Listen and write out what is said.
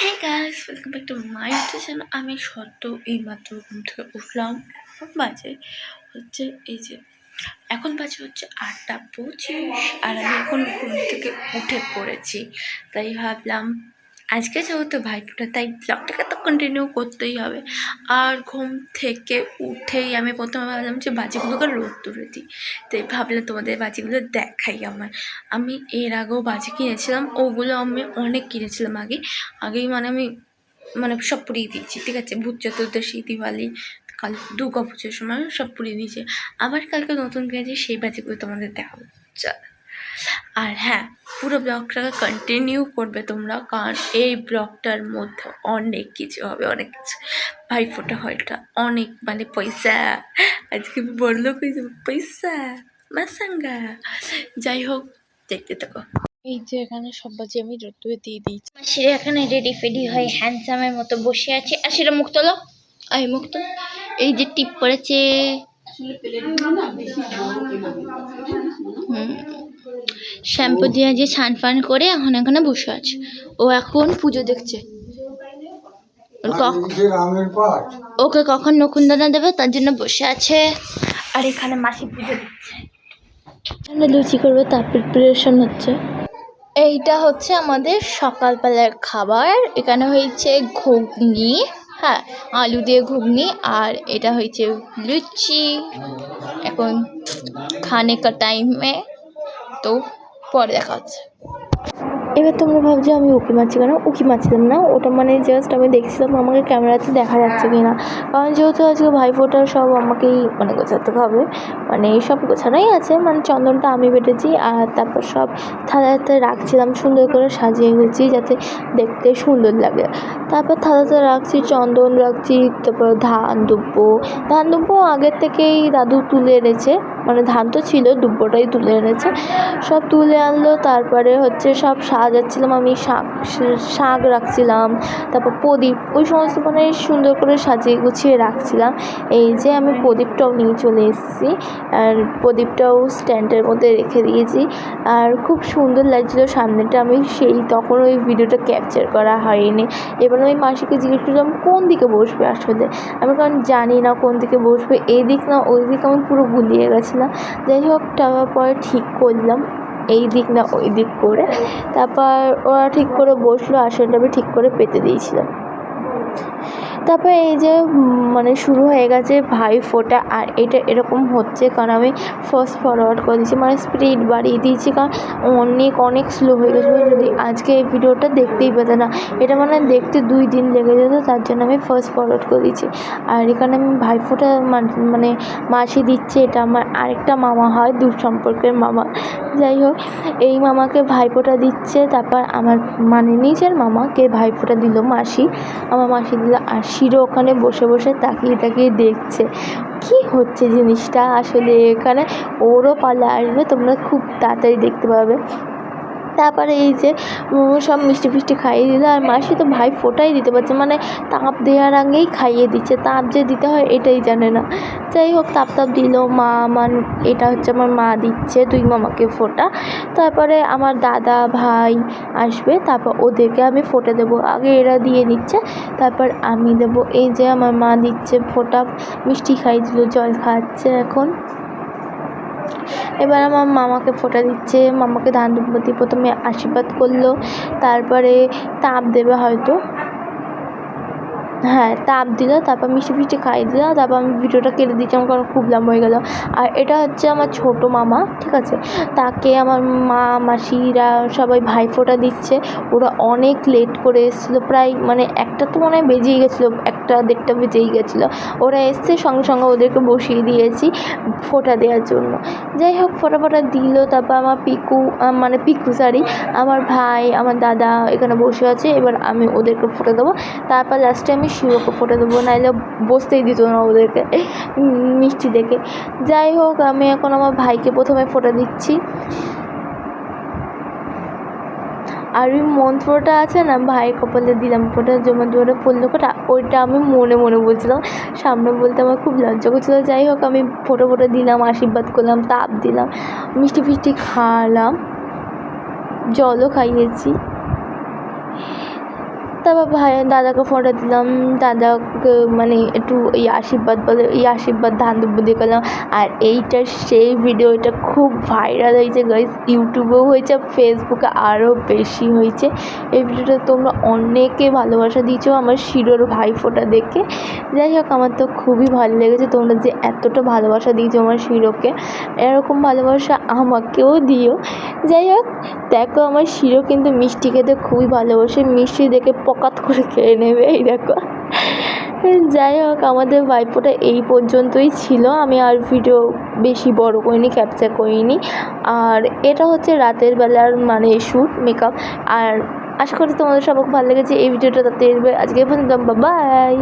Hey guys welcome back to my station আমি সত্য এই মাত্র ঘুম থেকে উঠলাম। এখন বাজে হচ্ছে এই যে, এখন বাজে হচ্ছে আটটা পঁচিশ আর আমি এখন ঘুম থেকে উঠে পড়েছি। তাই ভাবলাম আজকে যেহেতু ভাইফোঁটা তাই ব্লগটাকে তো কন্টিনিউ করতেই হবে। আর ঘুম থেকে উঠেই আমি প্রথমে ভাবলাম যে বাজিগুলোকে রোদ তুলে দিই। তাই ভাবলাম তোমাদের বাজিগুলো দেখাই আমার। আমি এর আগেও বাজি কিনেছিলাম, ওগুলো আমি অনেক কিনেছিলাম আগে। আগেই মানে আমি মানে সব পুড়িয়ে দিয়েছি, ঠিক আছে? ভূত চতুর্দশী, দিওয়ালি, কাল দুর্গা পুজোর সময় সব পুড়িয়ে দিয়েছি। আবার কালকে নতুন কিনেছি সেই বাজিগুলো তোমাদের দেখাবো। চল। আর হ্যাঁ পুরো ব্লগটাকে কন্টিনিউ করবে তোমরা কারণ এই ব্লগটার মধ্যে অনেক কিছু হবে অনেক কিছু। ভাই ফোটা হয়টা অনেক মানে পয়সা। আজকে বলল কিছু পয়সা মাসাঙ্গা। যাই হোক দেখতে থাকো। এই যে এখানে সব বাজি আমি রোদ্দুরে দিয়ে দিয়েছি। মাসিরা এখানে রেডি ফেডি হয়ে হ্যান্ডসামের মতো বসে আছে। আর সেটা মুখ তোলো। আই মুখ তোলো। এই যে টিপ পড়েছে। শ্যাম্পু দিয়ে যে স্নান ফান করে এখন এখানে বসে আছে। ও এখন পুজো দেখছে। ওকে কখন নকুনদানা দেবে তার জন্য বসে আছে। আর এখানে মাসি পুজো দিচ্ছে। এখানে লুচি করবে তার প্রিপারেশন হচ্ছে। এইটা হচ্ছে আমাদের সকালবেলার খাবার। এখানে হয়েছে ঘুগনি হ্যাঁ আলু দিয়ে ঘুগনি আর এটা হয়েছে লুচি। এখন খানে কা টাইমে তো পরে দেখা হচ্ছে। এবার তোমরা ভাবছ আমি উকি মারছি কেন? উকি মারছিলাম না। ওটা মানে জাস্ট আমি দেখছিলাম আমাকে ক্যামেরাতে দেখা যাচ্ছে কি না কারণ যেহেতু আজকে ভাইফোঁটা সব আমাকেই মানে গোছাতে হবে। মানে সব গোছানোই আছে। মানে চন্দনটা আমি বেটেছি আর তারপর সব থালাতে রাখছিলাম সুন্দর করে সাজিয়ে গুছিয়ে যাতে দেখতে সুন্দর লাগে। তারপর থালাতে রাখছি চন্দন, রাখছি তারপর ধান, দুব্বো। ধান, দুব্বো আগের থেকেই দাদু তুলে এনেছে। মানে ধান তো ছিল, দুব্বোটাই তুলে এনেছে। সব তুলে আনলো, তারপরে হচ্ছে সব সাজাচ্ছিলাম, আমি শাক শাক রাখছিলাম, তারপর প্রদীপ, ওই সমস্ত মানে সুন্দর করে সাজিয়ে গুছিয়ে রাখছিলাম। এই যে আমি প্রদীপটাও নিয়ে চলে এসেছি, আর প্রদীপটাও স্ট্যান্ডের মধ্যে রেখে দিয়েছি। আর খুব সুন্দর লাগছিল সামনেটা, আমি সেই তখন ওই ভিডিওটা ক্যাপচার করা হয়নি। এবার আমি মাসিকে জিজ্ঞেস করলাম, কোন দিকে বসবে আসলে? আমি কারণ জানি না কোন দিকে বসবে, এদিক না ওই দিক আমি পুরো গুলিয়ে গেছিলাম। যাই হোক, তারপর পরে ঠিক করলাম। এই দিক না ওই দিক করে। তারপর ওরা ঠিক করে বসল, আসনটা আমি ঠিক করে পেতে দিয়েছিলাম। তারপর এই যে মানে শুরু হয়ে গেছে ভাই ফোটা, আর এটা এরকম হচ্ছে কারণ আমি ফার্স্ট ফরওয়ার্ড করে দিয়েছি। মানে স্পিড বাড়িয়ে দিয়েছি কারণ অনেক অনেক স্লো হয়ে গেছিল। যদি আজকে এই ভিডিওটা দেখতেই পেতে না, এটা মানে দেখতে দুই দিন লেগে যেত, তার জন্য আমি ফার্স্ট ফরওয়ার্ড করে দিয়েছি। আর এখানে আমি ভাইফোঁটা মান- মানে মাসি দিচ্ছে, এটা আমার আরেকটা মামা হয়, দূর সম্পর্কের মামা। যাই হোক এই মামাকে ভাইফোঁটা দিচ্ছে, তারপর আমার মানে নিজের মামাকে ভাইফোঁটা দিল মাসি। আমার মাসি দিল, আর শিরো ওখানে বসে বসে তাকিয়ে তাকিয়ে দেখছে, কি হচ্ছে জিনিসটা? আসলে এখানে ওরও পালা আসবে, তোমরা খুব তাড়াতাড়ি দেখতে পাবে। তারপরে এই যে সব মিষ্টি ফিষ্টি খাইয়ে দিল। আর মাসি তো ভাই ফোটাই দিতে পারছে মানে তাপ দেওয়ার আগেই খাইয়ে দিচ্ছে। তাপ যে দিতে হয় এটাই জানে না। যাই হোক, তাপ তাপ দিল, মা আমার, এটা হচ্ছে আমার মা দিচ্ছে, দুই মামাকে ফোটা। তারপরে আমার দাদা, ভাই আসবে, তারপর ওদেরকে আমি ফোটা দেবো। আগে এরা দিয়ে নিচ্ছে, তারপর আমি দেবো। এই যে আমার মা দিচ্ছে ফোটা, মিষ্টি খাই দিল, জল খাচ্ছে এখন। এবার আমার মামাকে ফোটা দিচ্ছে, মামাকে ধান দম্পতি প্রথমে আশীর্বাদ করল, তারপরে তাপ দেবে হয়তো। হ্যাঁ তাপ দিল, তারপর মিষ্টি ফিষ্টি খাইয়ে দিল, তারপর আমি ভিডিওটা কেটে দিয়েছিলাম কারণ খুব লম্বা হয়ে গেল। আর এটা হচ্ছে আমার ছোটো মামা, ঠিক আছে? তাকে আমার মা, মাসিরা সবাই ভাইফোঁটা দিচ্ছে। ওরা অনেক লেট করে এসেছিল, প্রায় মানে একটা তো মনে হয় বেজেই গেছিল, একটা দেড়টা বেজেই গেছিল। ওরা এসছে, সঙ্গে সঙ্গে ওদেরকে বসিয়ে দিয়েছি ফোঁটা দেওয়ার জন্য। যাই হোক, ফোঁটা ফোঁটা দিল, তারপর আমার পিকু মানে পিকু সরি আমার ভাই, আমার দাদা এখানে বসে আছে, এবার আমি ওদেরকে ফোঁটা দেবো। তারপর লাস্টে আমি শিবকে ফোঁটা দেবো নাহলে বসতেই দিত না ওদেরকে, মিষ্টি দেখে। যাই হোক, আমি এখন আমার ভাইকে প্রথমে ফোঁটা দিচ্ছি। আর ওই মন্ত্রটা আছে না ভাই কপালে দিলাম ফোঁটা জমা জোরে পড়ল কোটা ওইটা আমি মনে মনে বলছিলাম। সামনে বলতে আমার খুব লজ্জা করছিল। যাই হোক, আমি ফোটো ফোটো দিলাম, আশীর্বাদ করলাম, তাপ দিলাম, মিষ্টি ফিষ্টি খাওয়ালাম, জলও খাইয়েছি। তারপর ভাই, দাদাকে ফটো দিলাম। দাদাকে মানে একটু এই আশীর্বাদ বলে, এই আশীর্বাদ, ধান বুদ্ধি করলাম। আর এইটা সেই ভিডিও এটা খুব ভাইরাল হয়েছে গাইজ ইউটিউবেও হয়েছে ফেসবুকে আরও বেশি হয়েছে। এই ভিডিওটা তোমরা অনেকে ভালোবাসা দিয়েছ আমার শিরোর ভাইফোঁটা দেখে। যাই হোক, আমার তো খুবই ভালো লেগেছে তোমরা যে এতটা ভালোবাসা দিয়েছ আমার শিরোকে। এরকম ভালোবাসা আমাকেও দিও। যাই হোক, দেখো আমার শিরো কিন্তু মিষ্টি খেতে খুবই ভালোবাসে। মিষ্টি দেখে পকাত করে খেয়ে নেবে, এই দেখো। যাই হোক, আমাদের ভাইপোটা এই পর্যন্তই ছিল। আমি আর ভিডিও বেশি বড় করিনি ক্যাপচার করিনি। আর এটা হচ্ছে রাতের বেলার মানে শ্যুট মেকআপ আর আশা করি তোমাদের সবাই ভালো লেগেছে। এই ভিডিওটা তাতে আজকে পর্যন্ত বাই